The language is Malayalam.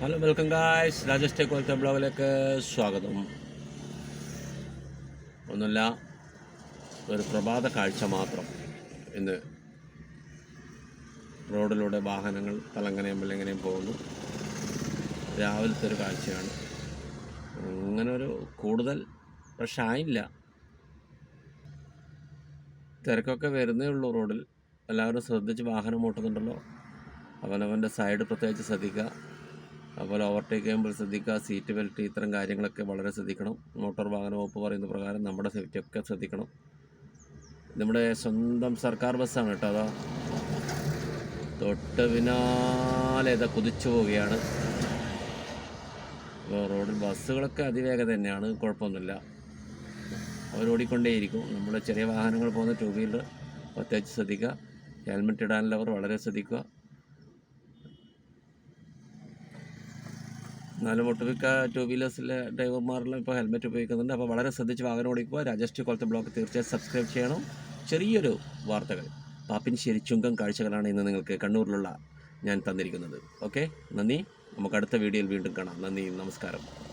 Hello welcome guys. Rajesh tech വെൽത്തെ ബ്ലോഗിലേക്ക് സ്വാഗതം. ഒന്നല്ല ഒരു പ്രഭാത കാഴ്ച മാത്രം. ഇന്ന് റോഡിലൂടെ വാഹനങ്ങൾ തലങ്ങനെയും മെല്ലങ്ങനെയും പോകുന്നു. രാവിലത്തെ ഒരു കാഴ്ചയാണ്. അങ്ങനെ ഒരു കൂടുതൽ പക്ഷെ ആയില്ല തിരക്കൊക്കെ വരുന്നേ ഉള്ളൂ റോഡിൽ. എല്ലാവരും ശ്രദ്ധിച്ച് വാഹനം ഓട്ടുന്നുണ്ടല്ലോ. അവനവന്റെ സൈഡ് പ്രത്യേകിച്ച് ശ്രദ്ധിക്കുക. അതുപോലെ ഓവർടേക്ക് ചെയ്യുമ്പോൾ ശ്രദ്ധിക്കുക സീറ്റ് ബെൽറ്റ് ഇത്തരം കാര്യങ്ങളൊക്കെ വളരെ ശ്രദ്ധിക്കണം. മോട്ടോർ വാഹന വകുപ്പ് പറയുന്ന പ്രകാരം നമ്മുടെ സേഫ്റ്റി ഒക്കെ ശ്രദ്ധിക്കണം. നമ്മുടെ സ്വന്തം സർക്കാർ ബസ്സാണ് കേട്ടോ അതാ? തൊട്ട് പിന്നാലെ ഇതാ കുതിച്ചു പോവുകയാണ്. ഇപ്പോൾ റോഡിൽ ബസ്സുകളൊക്കെ അതിവേഗത തന്നെയാണ് കുഴപ്പമൊന്നുമില്ല. അവരോടിക്കൊണ്ടേയിരിക്കും നമ്മുടെ ചെറിയ വാഹനങ്ങൾ പോകുന്ന ടൂ വീലർ പ്രത്യേകിച്ച് ശ്രദ്ധിക്കുക. ഹെൽമെറ്റ് ഇടാനുള്ളവർ വളരെ ശ്രദ്ധിക്കുക. എന്നാലും ഒട്ടുമിക്ക ടു വീലേഴ്സിലെ ഡ്രൈവർമാരെല്ലാം ഇപ്പോൾ ഹെൽമെറ്റ് ഉപയോഗിക്കുന്നുണ്ട്. അപ്പോൾ വളരെ ശ്രദ്ധിച്ച് വാഹനം ഓടിക്കുക. രാജശ്രീ കൊളത്തെ ബ്ലോഗ് തീർച്ചയായും സബ്സ്ക്രൈബ് ചെയ്യണം. ചെറിയൊരു വാർത്തകൾ. ശരി ചുങ്കം കാഴ്ചകളാണ് ഇന്ന് നിങ്ങൾക്ക് കണ്ണൂരിലുള്ള ഞാൻ തന്നിരിക്കുന്നത്. ഓക്കെ നന്ദി. നമുക്ക് അടുത്ത വീഡിയോയിൽ വീണ്ടും കാണാം. നന്ദി. നമസ്കാരം.